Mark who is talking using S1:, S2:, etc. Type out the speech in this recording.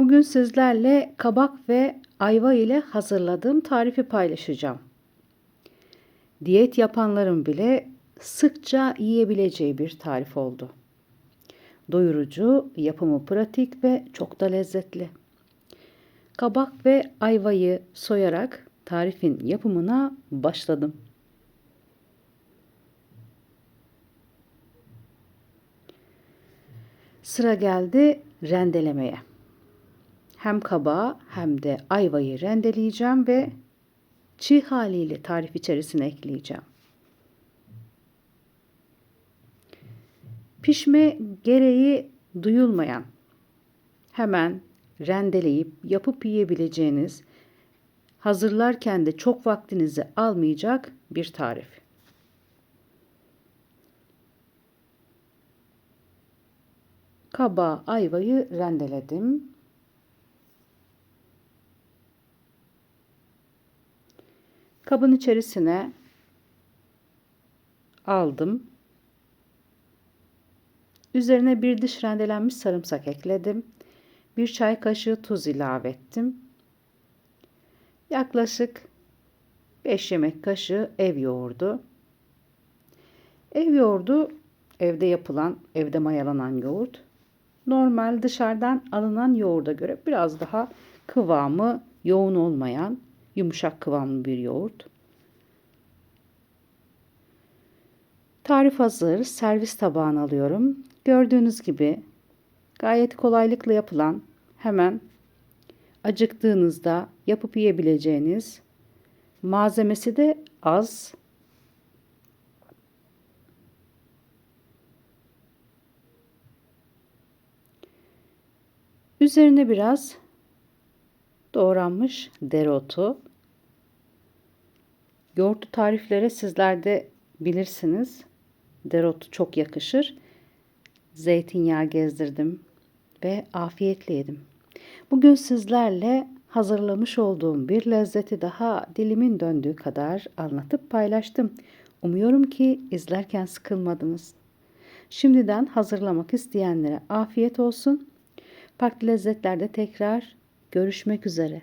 S1: Bugün sizlerle kabak ve ayva ile hazırladığım tarifi paylaşacağım. Diyet yapanların bile sıkça yiyebileceği bir tarif oldu. Doyurucu, yapımı pratik ve çok da lezzetli. Kabak ve ayvayı soyarak tarifin yapımına başladım. Sıra geldi rendelemeye. Hem kabağı hem de ayvayı rendeleyeceğim ve çiğ haliyle tarif içerisine ekleyeceğim. Pişme gereği duyulmayan, hemen rendeleyip yapıp yiyebileceğiniz, hazırlarken de çok vaktinizi almayacak bir tarif. Kabağı, ayvayı rendeledim. Kabın içerisine aldım. Üzerine bir diş rendelenmiş sarımsak ekledim. Bir çay kaşığı tuz ilave ettim. Yaklaşık 5 yemek kaşığı ev yoğurdu. Ev yoğurdu evde yapılan, evde mayalanan yoğurt. Normal dışarıdan alınan yoğurda göre biraz daha kıvamı yoğun olmayan yumuşak kıvamlı bir yoğurt. Tarif hazır. Servis tabağına alıyorum. Gördüğünüz gibi gayet kolaylıkla yapılan hemen acıktığınızda yapıp yiyebileceğiniz malzemesi de az. Üzerine biraz doğranmış dereotu. Yoğurtlu tariflere sizler de bilirsiniz. Dereotu çok yakışır. Zeytinyağı gezdirdim ve afiyetle yedim. Bugün sizlerle hazırlamış olduğum bir lezzeti daha dilimin döndüğü kadar anlatıp paylaştım. Umuyorum ki izlerken sıkılmadınız. Şimdiden hazırlamak isteyenlere afiyet olsun. Farklı lezzetlerde tekrar görüşmek üzere.